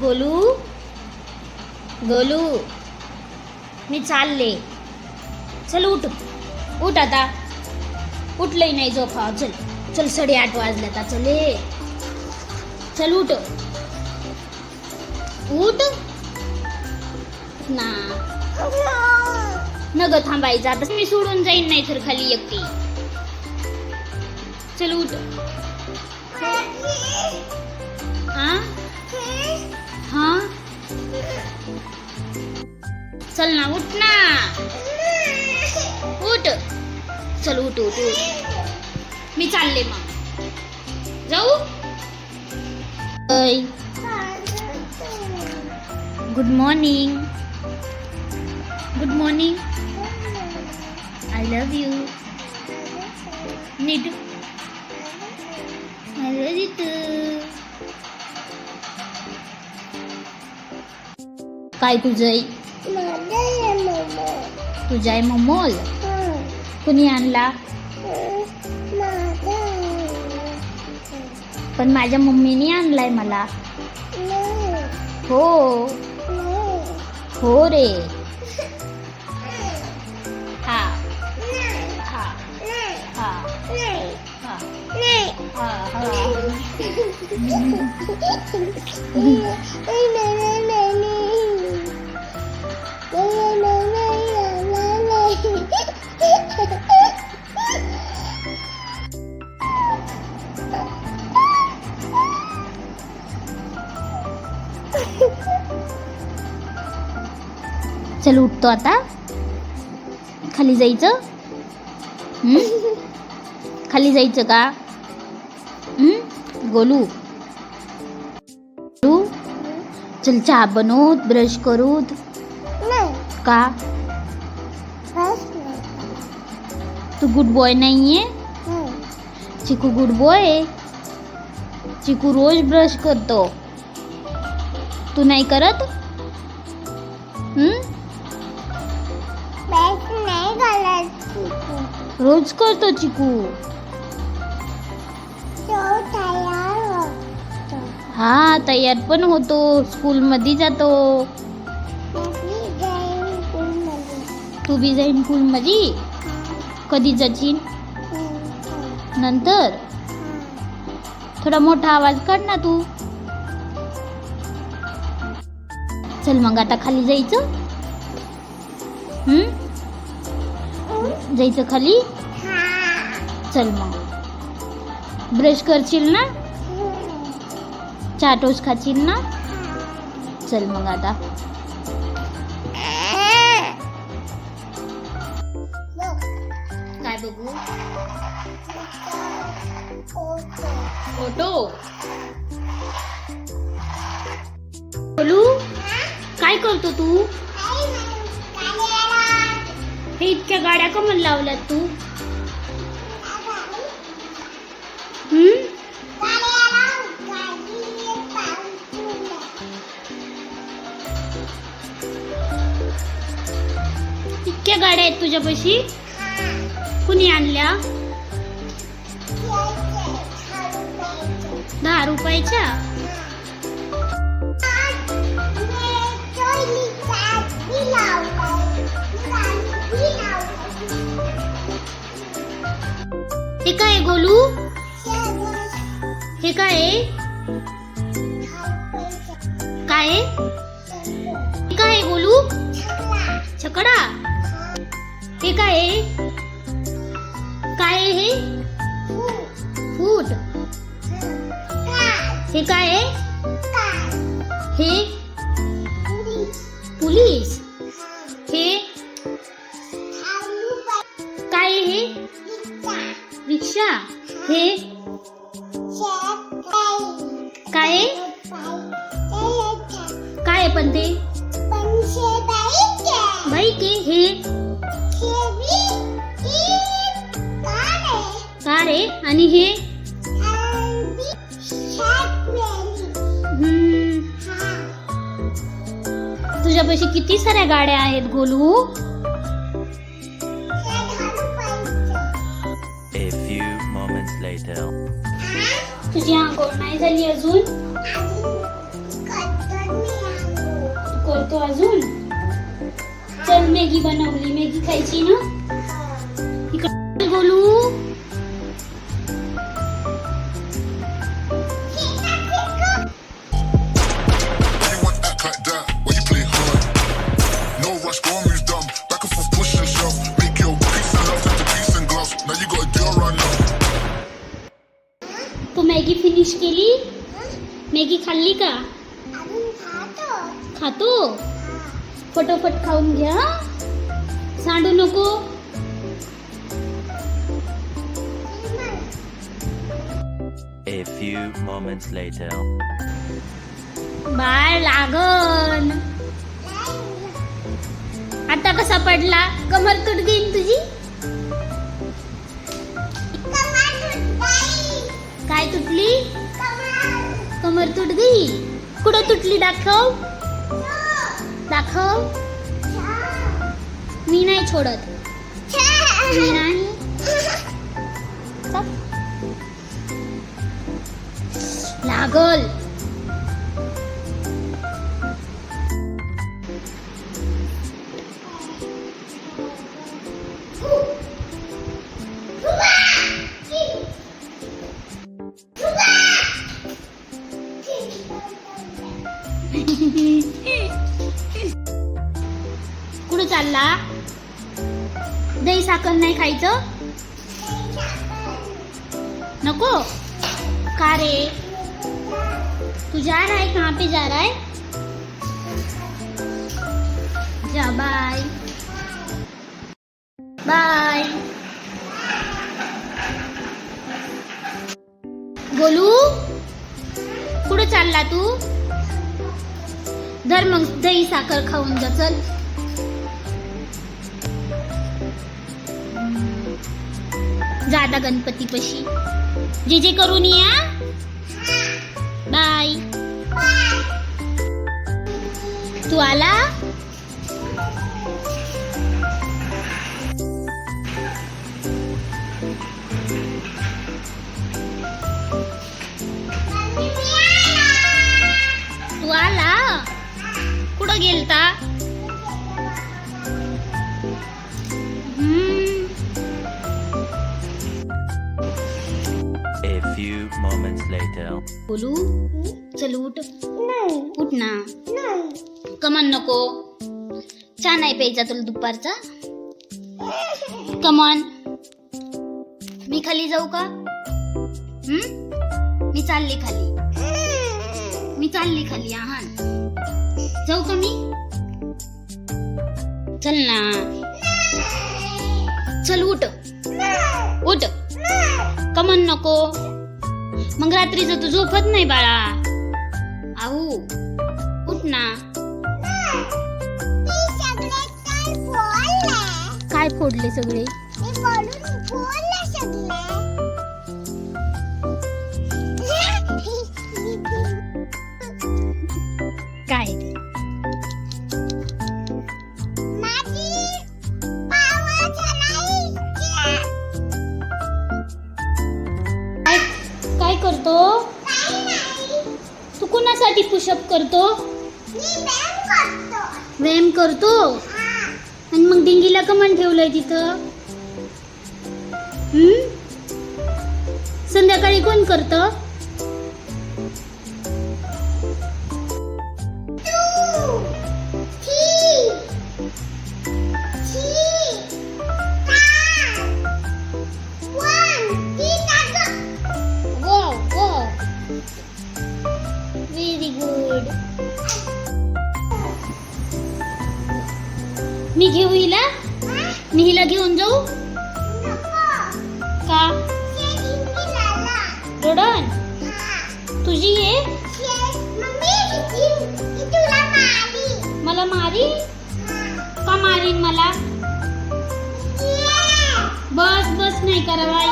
गोलू? गोलू? मी चालले. चल उठ. उठ आता. उठलंही नाही झोपा. चल. चल सडे आठ वाजले आता. चले चल उठ. उठ. ना. नग थांबायचं आता मी सोडून जाईन नाही तर खाली एकटी. चल उठ. हा? हा? चल ना उठ ना. उठ. चल उठ उठ उठ. मी चालले मग. जाऊ. Good morning good morning I love you NEET I love you काय तुझं तुझा आहे मोमोल कुणी आणला पण माझ्या मम्मीने आणलाय मला हो हो रे हा हा हा हा हा चल उठतो आता. खाली जायचं? हम्म? खाली जायचं का? हम्म? गोलू. गोलू? चल चहा बनवत ब्रश करूत. का? तू गुड बॉय नाहीये? चिकू गुड बॉय. चिकू रोज ब्रश करतो. तू नाही करत? हम्म रोज करतो चिकू. हा तयार पण होतो. स्कूल मध्ये जातो तू बी जाईन स्कूल मध्ये कधी जाशील? नंतर. थोडा मोठा आवाज काढ ना तू. चल मग आता खाली जायचं. हम्म? जायचं खाली? चल मग. ब्रश करशील ना? चहा टोस्ट खाशील ना? चल मग आता. काय बघू? फोटो. काय करतो तू? हे इतक्या गाड्या का मन लावल्यात तू? हम्म? इतक्या गाड्या आहेत तुझ्यापाशी? कुणी आणल्या? दहा रुपयाच्या? हे काय गोलू? हे काय? काय? हे काय गोलू? छकडा. हे काय काय हे? फूट. हे काय हे? पोलीस. काय आहे पण ते? बाईक हे? कार आहे. आणि हे? हम्म, तुझ्यापाशी किती साऱ्या गाड्या आहेत गोलू. तुझी आंघोळ नाही झाली अजून? करतो अजून? चल मॅगी बनवली. मॅगी खायची ना? बोलू? मॅगी फिनिश केली? मॅगी खाल्ली का? खातो? फटोफट खाऊन घ्या? सांडू नको. A few moments later. बाळ लागन. आता कसा पडला? कमर तुट गेली तुझी. काय तुटली? कमर तुट गई कुठं तुटली? दाखव. दाखव. मी नाही छोडत. मी नाही. लागल. साखर नाही खायचं? नको? का रे? तू जा रहा है कहाँ पे जा रहा है जा बाय. बाय. बोलू कुठं चालला तू? धर मग दही साखर खाऊन जा चल. जादा गणपती पशी. जे जे करून या बाय. तू आला? तू आला? कुठं गेलता? बोलू? चल उठ. उठ ना. कमन नको. चहा नाही प्यायचा तुला दुपारचा? कमन. मी खाली जाऊ का? हम्म मी चालली खाली. मी चालली खाली हा जाऊ का मी? चल ना. चल उठ. उठ. कमन नको. मग रात्रीचं तू झोपत नाही बाळा. आऊ उठ ना. काय फोडले सगळे? व्यायाम करतो? आणि मग डिंगीला कमान ठेवलंय तिथं. संध्याकाळी कोण करतं? रोडन तुझी आहे मला मारी? का मारीन मला? बस बस नाही करा बाई